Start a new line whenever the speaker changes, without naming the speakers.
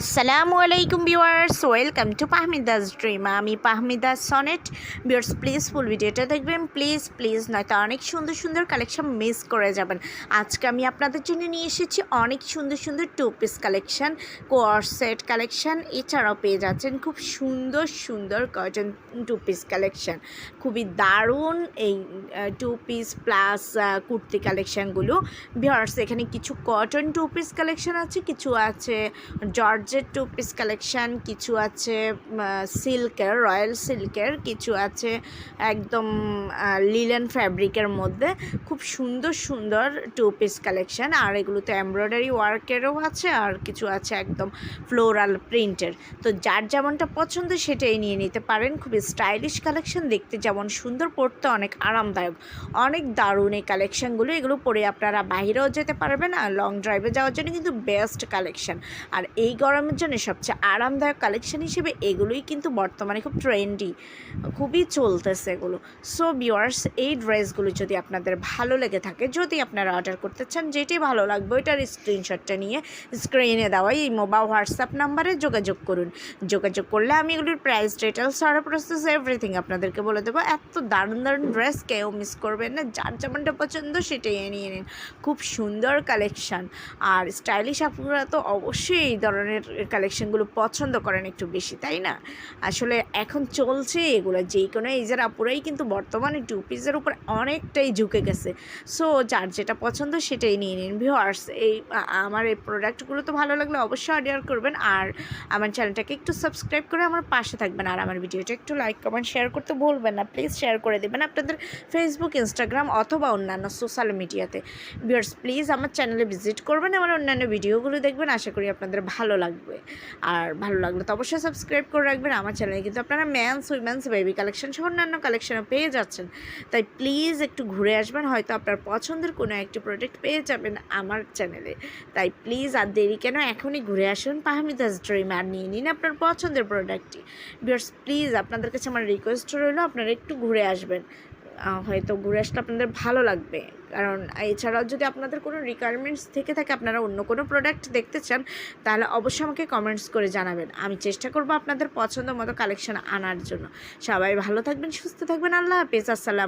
আসসালামু আলাইকুম viewers welcome to Pahmida's dream আমি Pahmida Sonet viewers please full ভিডিওটা দেখবেন। প্লিজ প্লিজ নয়তো অনেক সুন্দর সুন্দর কালেকশন মিস করে যাবেন। আজকে আমি আপনাদের জন্য নিয়ে এসেছি অনেক সুন্দর সুন্দর two piece collection coord set collection এছাড়াও পেয়ে যাচ্ছেন খুব সুন্দর সুন্দর কটন টু পিস কালেকশন খুবই দারুণ এই টু পিস প্লাস কুর্তি কালেকশানগুলো ভিউয়ার্স এখানে কিছু কটন টু পিস কালেকশন আছে, কিছু আছে জর্জের টু পিস কালেকশান কিছু আছে সিল্কের রয়্যাল সিল্কের কিছু আছে একদম লিলেন ফ্যাব্রিকের মধ্যে। খুব সুন্দর সুন্দর টু পিস কালেকশান আর এগুলোতে এমব্রয়ডারি ওয়ার্কেরও আছে, আর কিছু আছে একদম ফ্লোরাল প্রিন্টের তো যার যেমনটা পছন্দ সেটাই নিয়ে নিতে পারেন। খুবই স্টাইলিশ কালেকশন দেখতে যেমন সুন্দর পড়তে অনেক আরামদায়ক। অনেক দারুণ এই কালেকশানগুলো এগুলো পরে আপনারা বাইরেও যেতে পারবেন, আর লং ড্রাইভে যাওয়ার জন্য কিন্তু বেস্ট কালেকশন আর এই গরমের জন্য সবচেয়ে আরামদায়ক কালেকশন হিসেবে এগুলোই কিন্তু বর্তমানে খুব ট্রেন্ডি খুবই চলতেছে এগুলো। সো ভিউয়ার্স এই ড্রেসগুলো যদি আপনাদের ভালো লেগে থাকে, যদি আপনারা অর্ডার করতে চান, যেটি ভালো লাগবে, ওইটার স্ক্রিনশটটা নিয়ে স্ক্রিনে দেওয়া এই মোবাইল হোয়াটসঅ্যাপ নাম্বারে যোগাযোগ করুন। যোগাযোগ করলে আমি এগুলোর প্রাইস ডিটেলস আর প্রসেস এভরিথিং আপনাদেরকে বলে দেবো। এত দারুণ দারুণ ড্রেস কেউ মিস করবেন না, যার যেমনটা পছন্দ সেটাই নিয়ে নিন। খুব সুন্দর কালেকশান আর স্টাইলিশ আপনারা তো অবশ্যই এই ধরনের কালেকশনগুলো পছন্দ করেন একটু বেশি, তাই না? আসলে এখন চলছে এগুলো যেই কোনো এইজের আপুরাই কিন্তু বর্তমানে টু পিসের উপর অনেকটাই ঝুঁকে গেছে। সো যার যেটা পছন্দ সেটাই নিয়ে নিন ভিউয়ার্স এই আমার এই প্রোডাক্টগুলো তো ভালো লাগলে অবশ্যই অর্ডার করবেন। আর আমার চ্যানেলটাকে একটু সাবস্ক্রাইব করে আমার পাশে থাকবেন। আর আমার ভিডিওটা একটু লাইক কমেন্ট শেয়ার করতে ভুলবেন না। প্লিজ শেয়ার করে দেবেন আপনাদের ফেসবুক ইনস্টাগ্রাম অথবা অন্যান্য সোশ্যাল মিডিয়াতে ভিওয়ার্স প্লিজ আমার চ্যানেলে ভিজিট করবেন। আমার অন্যান্য ভিডিওগুলো দেখবেন। আশা করি আপনাদের ভালো লাগবে। আর ভালো লাগলে তো অবশ্যই সাবস্ক্রাইব করে রাখবেন। আমার চ্যানেলে কিন্তু আপনারা ম্যানস উইমেন্স বেবি কালেকশন সহ অন্যান্য কালেকশনও পেয়ে যাচ্ছেন। তাই প্লিজ একটু ঘুরে আসবেন, হয়তো আপনার পছন্দের কোনো একটি প্রোডাক্ট পেয়ে যাবেন আমার চ্যানেলে তাই প্লিজ আর দেরি কেন, এখনই ঘুরে আসুন পাহামিদাস ড্রিম আর নিয়ে নিন আপনার পছন্দের প্রোডাক্টটি বিয়ার্স প্লিজ আপনাদের কাছে আমার রিকোয়েস্ট রইল, আপনারা একটু ঘুরে আসবেন। হয়তো ঘুরে আসলে আপনাদের ভালো লাগবে। কারণ এছাড়াও যদি আপনাদের কোনো রিকোয়ারমেন্টস থেকে থাকে, আপনারা অন্য কোনো প্রোডাক্ট দেখতে চান, তাহলে অবশ্যই আমাকে কমেন্টস করে জানাবেন। আমি চেষ্টা করব আপনাদের পছন্দ মতো কালেকশন আনার জন্য। সবাই ভালো থাকবেন, সুস্থ থাকবেন। আল্লাহ হাফেজ। আসসালাম